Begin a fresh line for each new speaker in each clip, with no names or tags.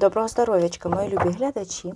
Доброго здоров'ячка, мої любі глядачі.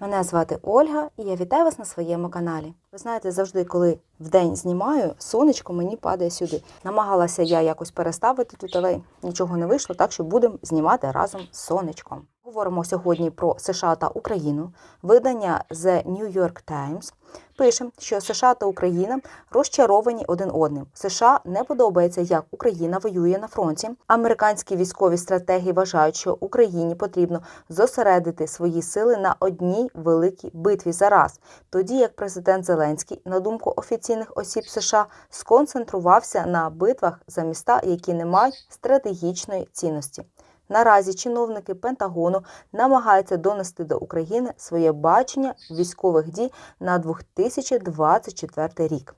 Мене звати Ольга і я вітаю вас на своєму каналі. Ви знаєте, завжди, коли вдень знімаю, сонечко мені падає сюди. Намагалася я якось переставити тут, але нічого не вийшло, так що будемо знімати разом з сонечком. Говоримо сьогодні про США та Україну. Видання The New York Times пише, що США та Україна розчаровані один одним. США не подобається, як Україна воює на фронті. Американські військові стратегії вважають, що Україні потрібно зосередити свої сили на одній великій битві зараз, тоді як президент Зеленський, на думку офіційних осіб США, сконцентрувався на битвах за міста, які не мають стратегічної цінності. Наразі чиновники Пентагону намагаються донести до України своє бачення військових дій на 2024 рік.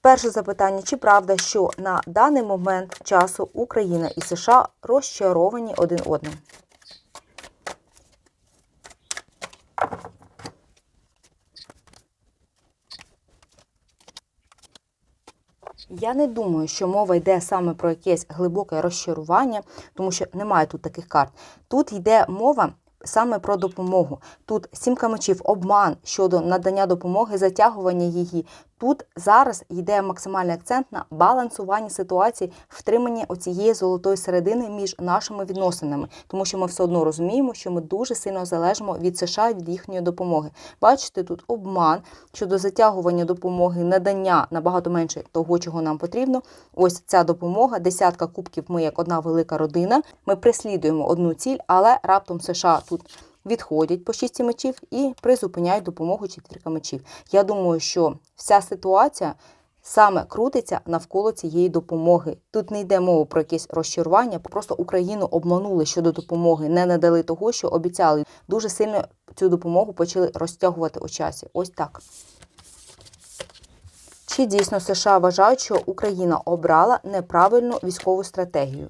Перше запитання: чи правда, що на даний момент часу Україна і США розчаровані один одним? Я не думаю, що мова йде саме про якесь глибоке розчарування, тому що немає тут таких карт. Тут йде мова саме про допомогу. Тут сімка мечів, обман щодо надання допомоги, затягування її. Тут зараз йде максимальний акцент на балансуванні ситуації, втриманні оцієї золотої середини між нашими відносинами, тому що ми все одно розуміємо, що ми дуже сильно залежимо від США від їхньої допомоги. Бачите, тут обман щодо затягування допомоги, надання набагато менше того, чого нам потрібно. Ось ця допомога, десятка кубків. Ми як одна велика родина. Ми преслідуємо одну ціль, але раптом США тут відходять по шісті мечів і призупиняють допомогу четвірка мечів. Я думаю, що вся ситуація саме крутиться навколо цієї допомоги. Тут не йде мова про якесь розчарування, просто Україну обманули щодо допомоги, не надали того, що обіцяли. Дуже сильно цю допомогу почали розтягувати у часі. Ось так. Чи дійсно США вважають, що Україна обрала неправильну військову стратегію?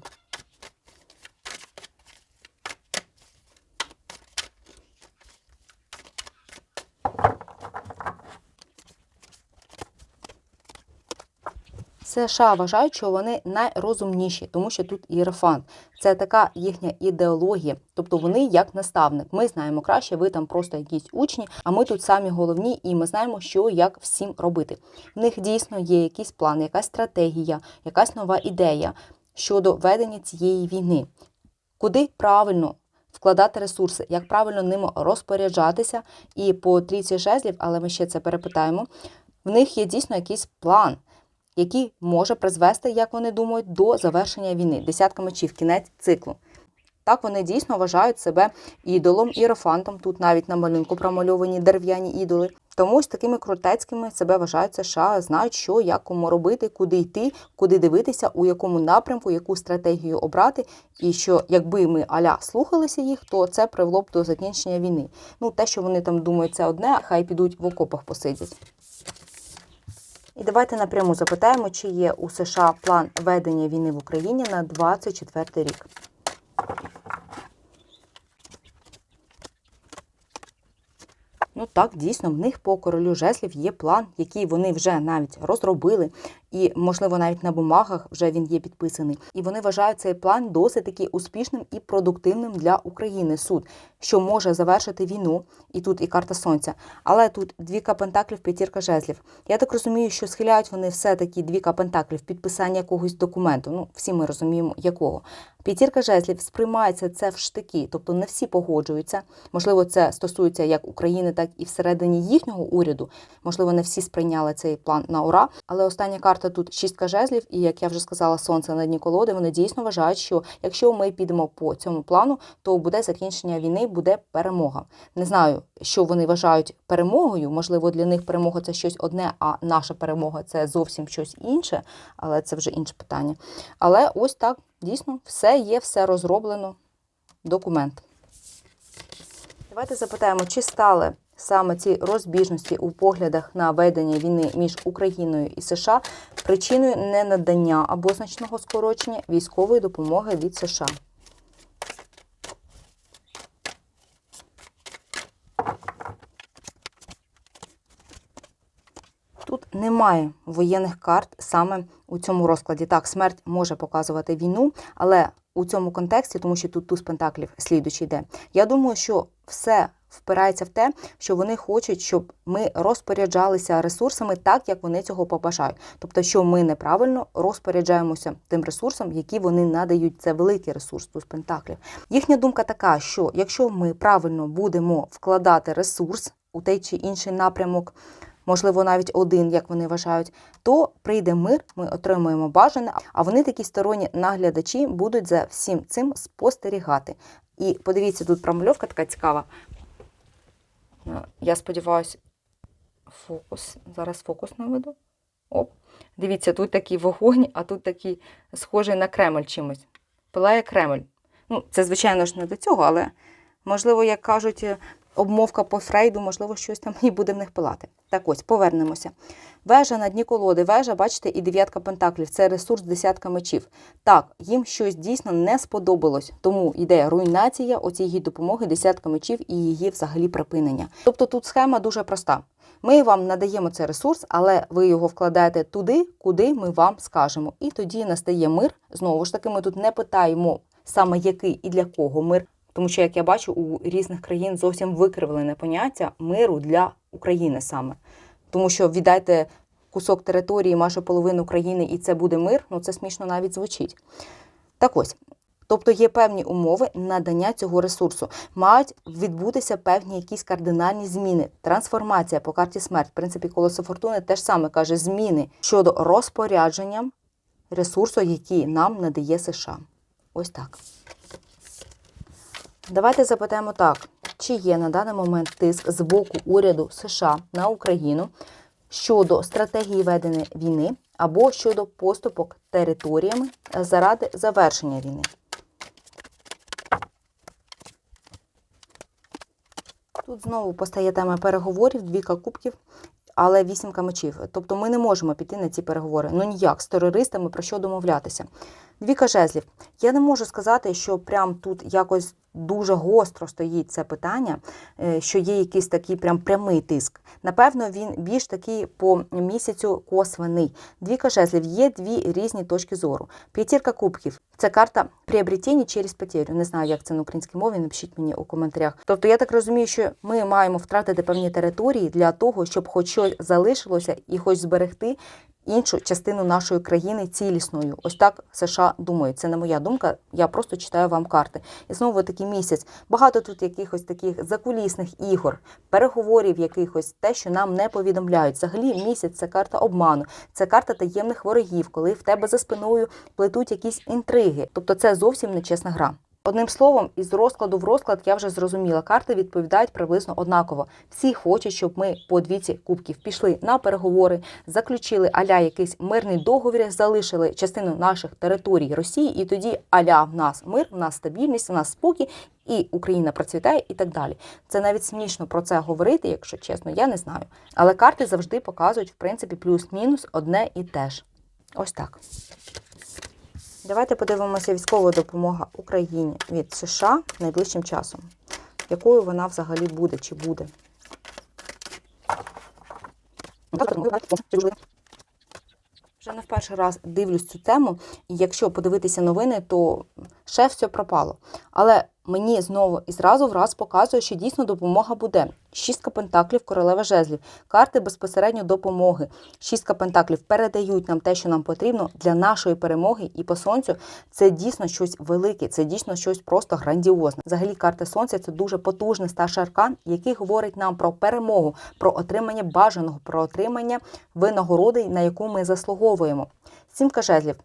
США вважають, що вони найрозумніші, тому що тут ієрофант. Це така їхня ідеологія. Тобто вони як наставник. Ми знаємо краще, ви там просто якісь учні, а ми тут самі головні, і ми знаємо, що як всім робити. В них дійсно є якийсь план, якась стратегія, якась нова ідея щодо ведення цієї війни. Куди правильно вкладати ресурси, як правильно ними розпоряджатися, і по трійці жезлів, але ми ще це перепитаємо. В них є дійсно якийсь план який може призвести, як вони думають, до завершення війни. Десятка мечів, кінець циклу. Так вони дійсно вважають себе ідолом, іерофантом. Тут навіть на малюнку промальовані дерев'яні ідоли. Тому ось такими крутецькими себе вважають США, знають, що як кому робити, куди йти, куди дивитися, у якому напрямку, яку стратегію обрати, і що якби ми аля слухалися їх, то це привело б до закінчення війни. Ну те, що вони там думають, це одне, хай підуть в окопах посидять. І давайте напряму запитаємо, чи є у США план ведення війни в Україні на 24 рік. Ну так, дійсно, в них по королю жеслів є план, який вони вже навіть розробили, і, можливо, навіть на бумагах вже він є підписаний. І вони вважають цей план досить таки успішним і продуктивним для України суд, що може завершити війну. І тут і карта сонця. Але тут двіка пентаклів, п'ятірка жезлів. Я так розумію, що схиляють вони все-таки двіка пентаклів підписання якогось документу. Ну, всі ми розуміємо, якого. П'ятірка жезлів сприймається це в штики, тобто не всі погоджуються. Можливо, це стосується як України, так і всередині їхнього уряду. Можливо, не всі сприйняли цей план на ура. Але остання карта тут шістка жезлів, і як я вже сказала, сонце на дні колоди. Вони дійсно вважають, що якщо ми підемо по цьому плану, то буде закінчення війни, буде перемога. Не знаю, що вони вважають перемогою. Можливо, для них перемога це щось одне, а наша перемога це зовсім щось інше, але це вже інше питання. Але ось так. Дійсно, все є, все розроблено. Документ. Давайте запитаємо, чи стали саме ці розбіжності у поглядах на ведення війни між Україною і США причиною ненадання або значного скорочення військової допомоги від США. Тут немає воєнних карт саме у цьому розкладі. Так, смерть може показувати війну, але у цьому контексті, тому що тут туз пентаклів слідучий йде, я думаю, що все впирається в те, що вони хочуть, щоб ми розпоряджалися ресурсами так, як вони цього побажають. Тобто, що ми неправильно розпоряджаємося тим ресурсом, які вони надають. Це великий ресурс туз пентаклів. Їхня думка така, що якщо ми правильно будемо вкладати ресурс у той чи інший напрямок, можливо, навіть один, як вони вважають, то прийде мир, ми отримуємо бажане, а вони такі сторонні наглядачі будуть за всім цим спостерігати. І подивіться, тут промальовка така цікава. Е, Я сподіваюся, фокус. Зараз фокус наведу. Оп. Дивіться, тут такий вогонь, а тут такий схожий на Кремль чимось. Пилає Кремль. Ну, це, звичайно ж, не до цього, але, можливо, як кажуть, е, обмовка по Фрейду, можливо, щось там і буде в них пилати. Так ось, повернемося. Вежа на дні колоди, вежа, бачите, і дев'ятка пентаклів це ресурс десятка мечів. Так, їм щось дійсно не сподобалось, тому йде руйнація оцієї допомоги десятка мечів і її взагалі припинення. Тобто тут схема дуже проста. Ми вам надаємо цей ресурс, але ви його вкладаєте туди, куди ми вам скажемо. І тоді настає мир. Знову ж таки, ми тут не питаємо саме який і для кого мир. Тому що, як я бачу, у різних країн зовсім викривлене поняття миру для України саме. Тому що віддайте кусок території, майже половину країни, і це буде мир, ну це смішно навіть звучить. Так ось. Тобто є певні умови надання цього ресурсу. Мають відбутися певні якісь кардинальні зміни. Трансформація по карті смерть. В принципі, колесо фортуни теж саме каже зміни щодо розпорядження ресурсу, який нам надає США. Ось так. Давайте запитаємо так, чи є на даний момент тиск з боку уряду США на Україну щодо стратегії ведення війни або щодо поступок територіями заради завершення війни. Тут знову постає тема переговорів, двійка кубків, але вісімка мечів. Тобто ми не можемо піти на ці переговори. Ну ніяк з терористами про що домовлятися. Двіка жезлів. Я не можу сказати, що прям тут якось дуже гостро стоїть це питання, е, що є якийсь такий прям прямий тиск. Напевно, він більш такий по місяцю косвений. Двіка жезлів є дві різні точки зору. П'ятірка кубків це карта приобретення через потерю. Не знаю, як це на українській мові. Напишіть мені у коментарях. Тобто, я так розумію, що ми маємо втратити певні території для того, щоб хоч щось залишилося і хоч зберегти іншу частину нашої країни цілісною. Ось так США думають. Це не моя думка. Я просто читаю вам карти. І знову такий місяць. Багато тут якихось таких закулісних ігор, переговорів, якихось те, що нам не повідомляють. Взагалі, місяць це карта обману, це карта таємних ворогів, коли в тебе за спиною плетуть якісь інтриги. Тобто, це зовсім нечесна гра. Одним словом, із розкладу в розклад я вже зрозуміла, карти відповідають приблизно однаково. Всі хочуть, щоб ми по двіці кубків пішли на переговори, заключили аля якийсь мирний договір, залишили частину наших територій Росії, і тоді аля в нас мир, в нас стабільність, в нас спокій, і Україна процвітає, і так далі. Це навіть смішно про це говорити, якщо чесно, я не знаю. Але карти завжди показують, в принципі, плюс-мінус одне і те ж. Ось так. Давайте подивимося військова допомога Україні від США найближчим часом. Якою вона взагалі буде чи буде? Вже не в перший раз дивлюсь цю тему, і якщо подивитися новини, то ще все пропало. Але мені знову і зразу в раз показує, що дійсно допомога буде. Шістка пентаклів, королева жезлів, карти безпосередньо допомоги. Шістка пентаклів передають нам те, що нам потрібно для нашої перемоги. І по сонцю це дійсно щось велике, це дійсно щось просто грандіозне. Взагалі, карта сонця це дуже потужний старший аркан, який говорить нам про перемогу, про отримання бажаного, про отримання винагороди, на яку ми заслуговуємо. Сімка жезлів.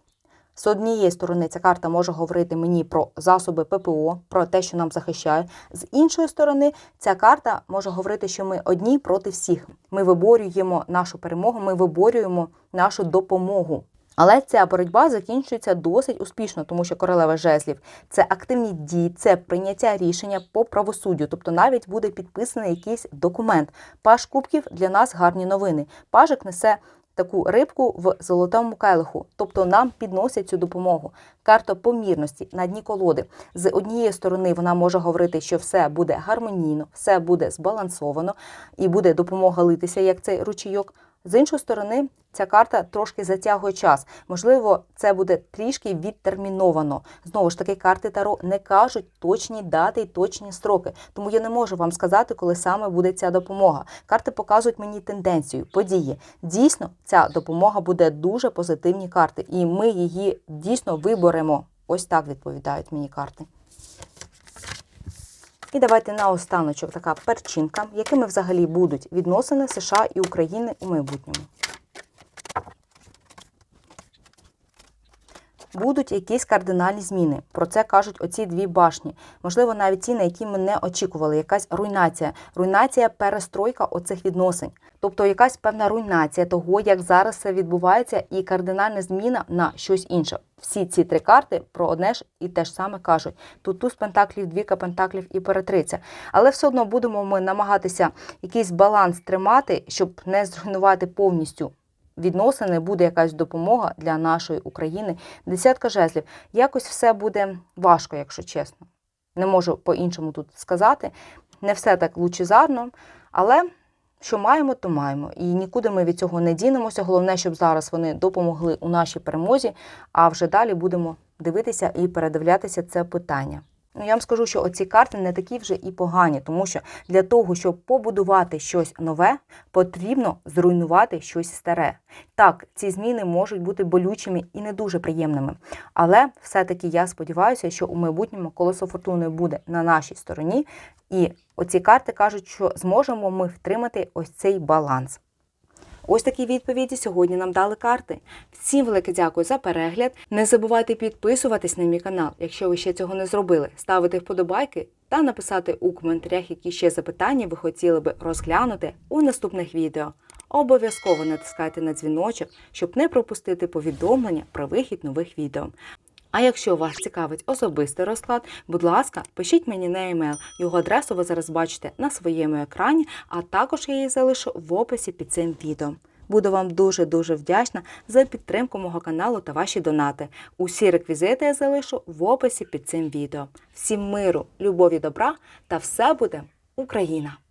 З однієї сторони, ця карта може говорити мені про засоби ППО, про те, що нам захищає. З іншої сторони, ця карта може говорити, що ми одні проти всіх. Ми виборюємо нашу перемогу, ми виборюємо нашу допомогу. Але ця боротьба закінчується досить успішно, тому що королева жезлів це активні дії, це прийняття рішення по правосуддю. Тобто навіть буде підписаний якийсь документ. Паш кубків для нас гарні новини. Пажик несе таку рибку в золотому келиху, тобто нам підносять цю допомогу. Карта помірності на дні колоди. З однієї сторони вона може говорити, що все буде гармонійно, все буде збалансовано і буде допомога литися, як цей ручійок. З іншої сторони, ця карта трошки затягує час. Можливо, це буде трішки відтерміновано. Знову ж таки, карти Таро не кажуть точні дати і точні строки, тому я не можу вам сказати, коли саме буде ця допомога. Карти показують мені тенденцію, події. Дійсно, ця допомога буде дуже позитивні карти, і ми її дійсно виберемо. Ось так відповідають мені карти. І давайте на останочок така перчинка, якими взагалі будуть відносини США і України у майбутньому. Будуть якісь кардинальні зміни. Про це кажуть оці дві башні. Можливо, навіть ті, на які ми не очікували. Якась руйнація, руйнація, перестройка оцих відносин. Тобто якась певна руйнація того, як зараз це відбувається, і кардинальна зміна на щось інше. Всі ці три карти про одне ж і те ж саме кажуть. Тут туз пентаклів, двіка пентаклів і перетриця. Але все одно будемо ми намагатися якийсь баланс тримати, щоб не зруйнувати повністю відносини, буде якась допомога для нашої України. Десятка жезлів. Якось все буде важко, якщо чесно. Не можу по-іншому тут сказати. Не все так лучезарно, але що маємо, то маємо. І нікуди ми від цього не дінемося. Головне, щоб зараз вони допомогли у нашій перемозі, а вже далі будемо дивитися і передивлятися це питання. Ну, я вам скажу, що оці карти не такі вже і погані, тому що для того, щоб побудувати щось нове, потрібно зруйнувати щось старе. Так, ці зміни можуть бути болючими і не дуже приємними. Але все-таки я сподіваюся, що у майбутньому колесо фортуни буде на нашій стороні, і оці карти кажуть, що зможемо ми втримати ось цей баланс. Ось такі відповіді сьогодні нам дали карти. Всім велике дякую за перегляд. Не забувайте підписуватись на мій канал, якщо ви ще цього не зробили, ставити вподобайки та написати у коментарях, які ще запитання ви хотіли би розглянути у наступних відео. Обов'язково натискайте на дзвіночок, щоб не пропустити повідомлення про вихід нових відео. А якщо вас цікавить особистий розклад, будь ласка, пишіть мені на емейл. Його адресу ви зараз бачите на своєму екрані, а також я її залишу в описі під цим відео. Буду вам дуже-дуже вдячна за підтримку мого каналу та ваші донати. Усі реквізити я залишу в описі під цим відео. Всім миру, любові, добра та все буде Україна!